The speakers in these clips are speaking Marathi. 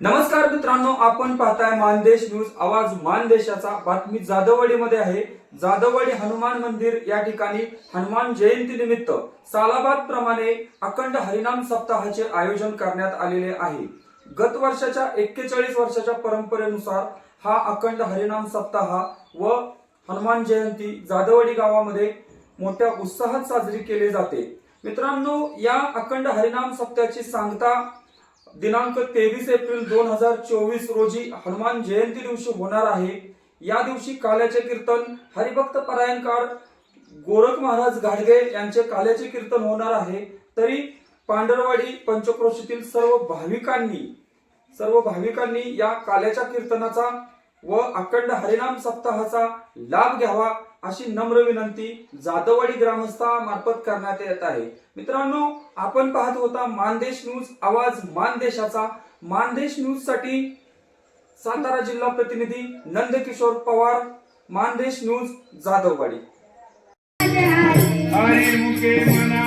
नमस्कार मित्रांनो आपण पाहताय मानदेश न्यूज. आवाज मानदेशाचा. बातमी जाधववाडीमध्ये आहे. जाधववाडी हनुमान मंदिर या ठिकाणी हनुमान जयंती निमित्त सालाबाद प्रमाणे अखंड हरिनाम सप्ताहाचे आयोजन करण्यात आलेले आहे. गत वर्षाच्या एक्केचाळीस वर्षाच्या परंपरेनुसार हा अखंड हरिनाम सप्ताह व हनुमान जयंती जाधववाडी गावामध्ये मोठ्या उत्साहात साजरी केली जाते. मित्रांनो या अखंड हरिनाम सप्ताहाची सांगता दिनांक तेवीस एप्रिल दोन हजार चोवीस रोजी हनुमान जयंती दिवशी होणार आहे. या दिवशी काल्याचे कीर्तन हरिभक्त परायणकार गोरख महाराज घाडगे यांचे काल्याचे कीर्तन होणार आहे. तरी पांढरवाडी पंचक्रोशीतील सर्व भाविकांनी सर्व भाविकांनी या काल्याच्या कीर्तनाचा व अखंड हरिनाम सप्ताहाचा लाभ घ्यावा अशी नम्र विनंती जाधववाडी ग्रामस्थामार्फत करण्यात येत आहे. मित्रांनो आपण पाहत होता मानदेश न्यूज आवाज मानदेशाचा. मानदेश न्यूजसाठी सातारा जिल्हा प्रतिनिधी नंदकिशोर पवार मानदेश न्यूज जाधववाडी. हरे मना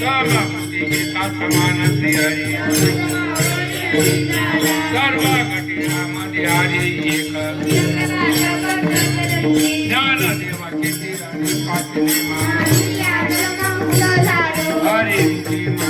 સભાપતિ ગીતા સમાનસી હરી સર્વગતિ રામ દિહારી એક જ્ઞાન દેવા કીર્તિ હરી પાટલી માં હરી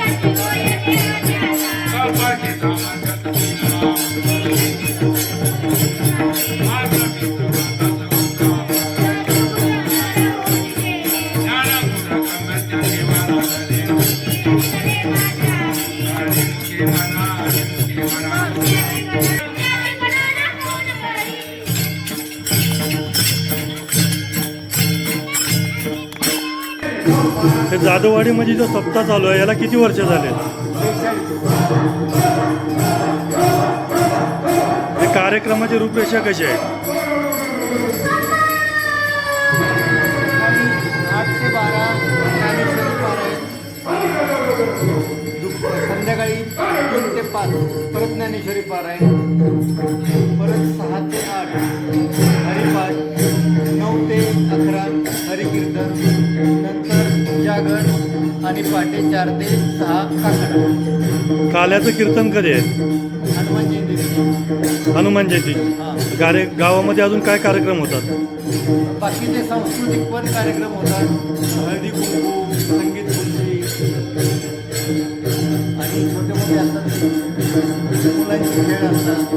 हे जाधववाडीमध्ये जो सप्ताह चालू आहे याला किती वर्ष झाले? हे कार्यक्रमाची रूपरेषा कशी आहे? संध्याकाळी तीन ते पाच. परत ज्ञानेश्वरी पारायण. परत सहा ते आठ. हरिपाठ. नऊ ते अकरा. हरिकीर्तन. नंतर जागर आणि पहाटे चार ते सहा काकडा. काल्याचं कीर्तन कधी आहे? हनुमान जयंती. हनुमान जयंती. गारे गावामध्ये अजून काय कार्यक्रम होतात? बाकीचे सांस्कृतिक पण कार्यक्रम होतात हळदी कुंकू संगीत Moleque de geração.